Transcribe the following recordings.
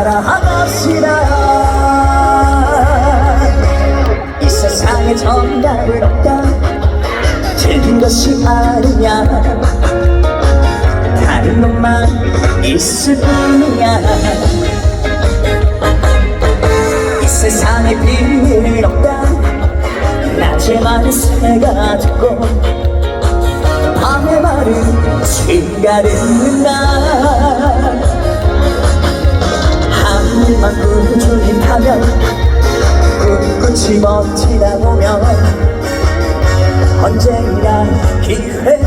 사랑합시다 이 세상에 정답을 없다. 틀린 것이 아니냐. 다른 것만 있을 뿐이야. 이 세상에 비밀은 없다. 낮에만 새가 듣고 밤에만은 신가 듣는다. 한 입만 꾸준히 타면 꿋꿋이 버티다 보면 언젠가 기회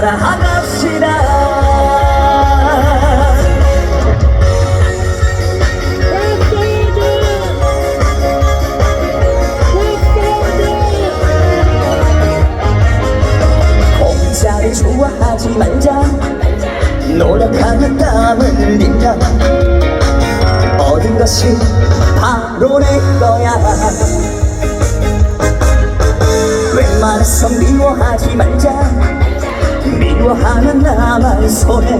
살아갑시다. 공짜를 좋아하지 말자. 노력하는 땀을 흘린다. 모든 것이 바로 내 거야. 웬만해서 미워하지 말자 미워하는 나만 손에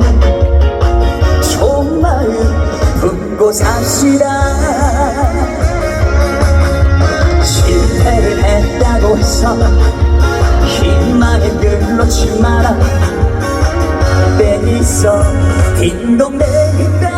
마음 품고 삽시다. 실패를 했다고 해서 희망을 끊놓지 마라. 때 있어 딩동댕이다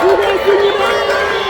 수고했습니다.